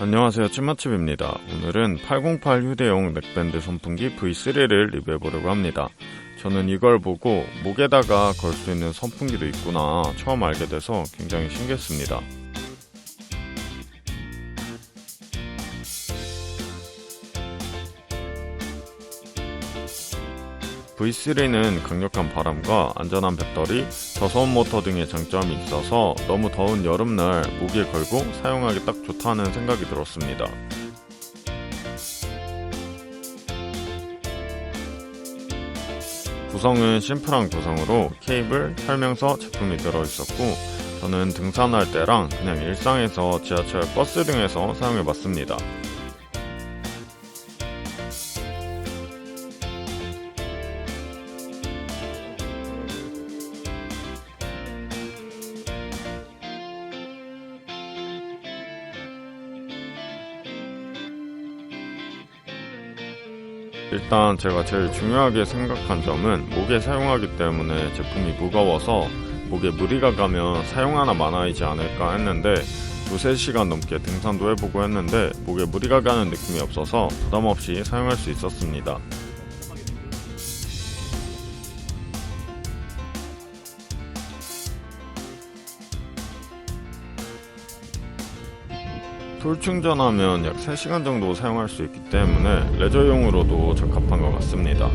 안녕하세요. 찐맛집입니다. 오늘은 808 휴대용 넥밴드 선풍기 V3를 리뷰해보려고 합니다. 저는 이걸 보고 목에다가 걸 수 있는 선풍기도 있구나 처음 알게 돼서 굉장히 신기했습니다 V3는 강력한 바람과 안전한 배터리, 저소음 모터 등의 장점이 있어서 너무 더운 여름날 목에 걸고 사용하기 딱 좋다는 생각이 들었습니다. 구성은 심플한 구성으로 케이블, 설명서, 제품이 들어있었고 저는 등산할 때랑 그냥 일상에서 지하철, 버스 등에서 사용해봤습니다. 일단 제가 제일 중요하게 생각한 점은 목에 사용하기 때문에 제품이 무거워서 목에 무리가 가면 사용하나 마나이지 않을까 했는데 두세 시간 넘게 등산도 해보고 했는데 목에 무리가 가는 느낌이 없어서 부담 없이 사용할 수 있었습니다. 풀 충전하면 약 3시간 정도 사용할 수 있기 때문에 레저용으로도 적합한 것 같습니다.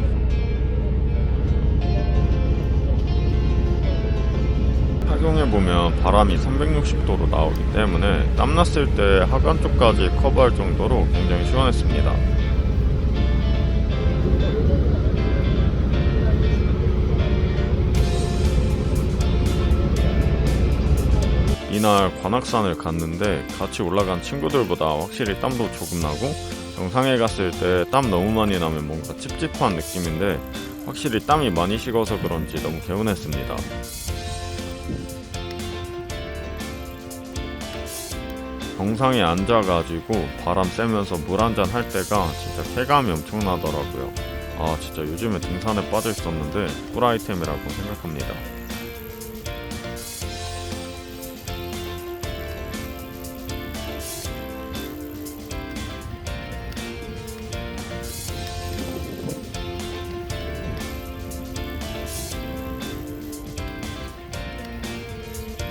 착용해보면 바람이 360도로 나오기 때문에 땀났을 때 하관 쪽까지 커버할 정도로 굉장히 시원했습니다. 이날 관악산을 갔는데 같이 올라간 친구들보다 확실히 땀도 조금 나고 정상에 갔을 때 땀 너무 많이 나면 뭔가 찝찝한 느낌인데 확실히 땀이 많이 식어서 그런지 너무 개운했습니다. 정상에 앉아가지고 바람 쐬면서 물 한잔 할 때가 진짜 쾌감이 엄청나더라고요. 아 진짜 요즘에 등산에 빠져 있었는데 꿀 아이템이라고 생각합니다.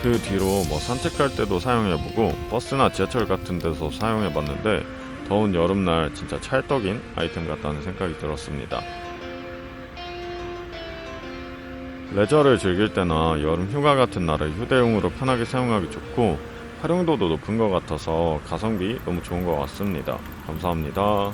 그 뒤로 뭐 산책할 때도 사용해보고 버스나 지하철 같은 데서 사용해봤는데 더운 여름날 진짜 찰떡인 아이템 같다는 생각이 들었습니다. 레저를 즐길 때나 여름 휴가 같은 날에 휴대용으로 편하게 사용하기 좋고 활용도도 높은 것 같아서 가성비 너무 좋은 것 같습니다. 감사합니다.